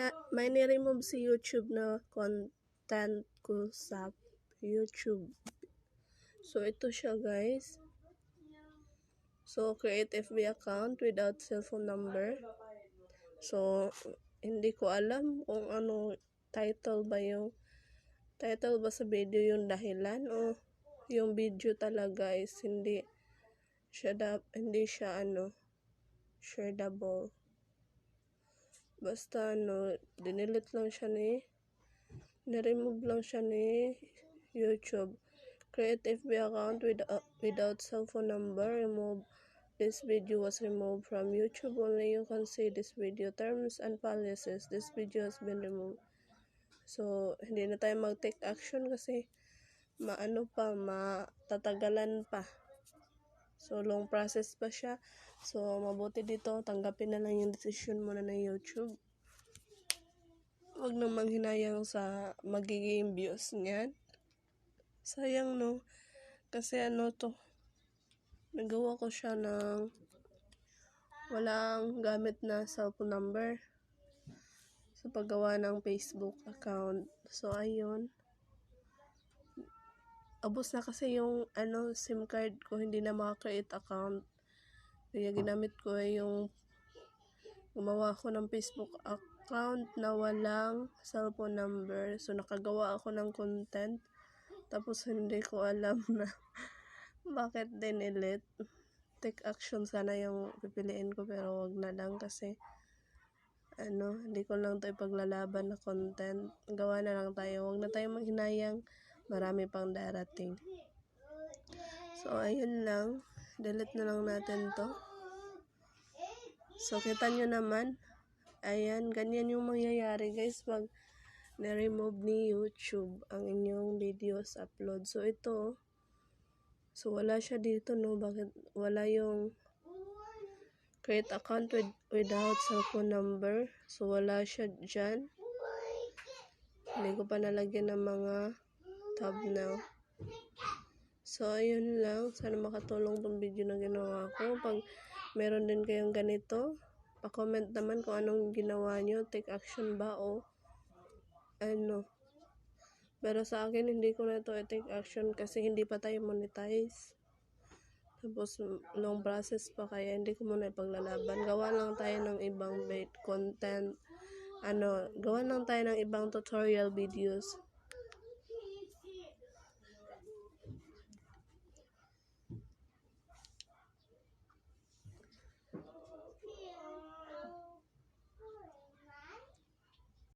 na, may ni-remove si YouTube na content ko sa YouTube. So, ito siya guys. So, create FB account without cellphone number. So, hindi ko alam kung ano title ba yung title ba sa video yung dahilan o yung video talaga is hindi siya da, hindi siya ano shareable. Basta ano, dinilit lang siya ni na-remove lang siya ni YouTube. Create FB account with, uh, without cell phone number. Remove this video was removed from YouTube. Only you can see this video. Terms and policies. This video has been removed. So, hindi na tayo mag-take action kasi maano pa, matatagalan pa. So, long process pa siya. So, mabuti dito, tanggapin na lang yung decision muna ng YouTube. Huwag nang manghinayang sa magiging views niyan. Sayang no. Kasi ano to, nagawa ko siya ng walang gamit na cellphone number sa paggawa ng Facebook account. So, ayun. Abos na kasi yung ano, SIM card ko, hindi na maka-create account. Kaya ginamit ko yung gumawa ako ng Facebook account na walang cellphone number. So, nakagawa ako ng content. Tapos, hindi ko alam na bakit dinilit. Take action sana yung pipiliin ko pero wag na lang kasi ano, hindi ko lang tayo paglalaban na content. Gawa na lang tayo. Huwag na tayo maghinayang. Marami pang darating. So, ayun lang. Delete na lang natin to. So, kita nyo naman. Ayan, ganyan yung mangyayari guys pag na-remove ni YouTube ang inyong videos upload. So, ito. So, wala siya dito, no? Bakit wala yung create account with, without cellphone number. So, wala siya dyan. Hindi ko pa nalagyan ng mga tab now. So, ayun lang. Sana makatulong tong video na ginawa ko. Pag meron din kayong ganito, pa-comment naman kung anong ginawa nyo. Take action ba o ano. Pero sa akin, hindi ko na ito take action kasi hindi pa tayo monetize. Tapos, long process pa kaya hindi ko muna ipaglalaban. Gawa lang tayo ng ibang bait content. Ano, gawa lang tayo ng ibang tutorial videos